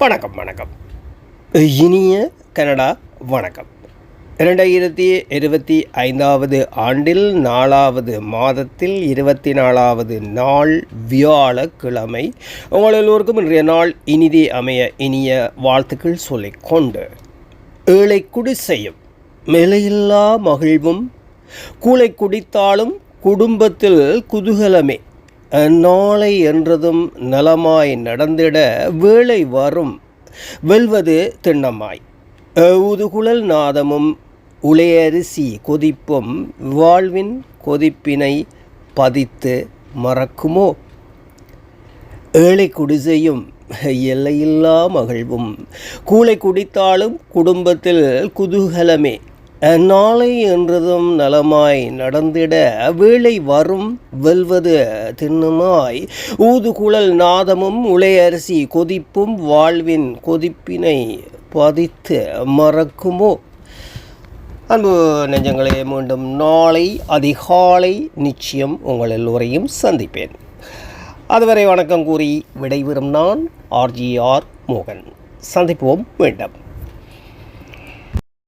வணக்கம் வணக்கம். இனிய கனடா வணக்கம். இரண்டாயிரத்தி இருபத்தி ஐந்தாவது ஆண்டில் நாலாவது மாதத்தில் இருபத்தி நாலாவது நாள் வியாழக்கிழமை உங்கள் எல்லோருக்கும் இன்றைய நாள் இனிதே அமைய இனிய வாழ்த்துக்கள் சொல்லிக்கொண்டு ஏழை குடிசையும் மேலையில்லா மகிழ்வும் கூளை குடித்தாலும் குடும்பத்தில் குதூகலமே நாளை என்றதும் நலமாய் நடந்திட வேளை வரும் வெல்வது திண்ணமாய். ஊதுகுழல் நாதமும் உளையரிசி கொதிப்பும் வாழ்வின் கொதிப்பினை பதித்து மறக்குமோ? ஏழை குடிசையும் எல்லையில்லா மகிழ்வும். கூளை குடித்தாலும் குடும்பத்தில் குதூகலமே. நாளை என்றதும் நலமாய் நடந்திட வேளை வரும் வெல்வது தின்னுமாய் ஊதுகுழல் நாதமும் உளையரிசி கொதிப்பும் வாழ்வின் கொதிப்பினை பதித்து மறக்குமோ? அன்பு நெஞ்சங்களே மீண்டும் நாளை அதிகாலை நிச்சயம் உங்கள் எல்லோரையும் சந்திப்பேன். அதுவரை வணக்கம் கூறி விடைபெறும் நான் ஆர்ஜிஆர் மோகன். சந்திப்போம் மீண்டும்.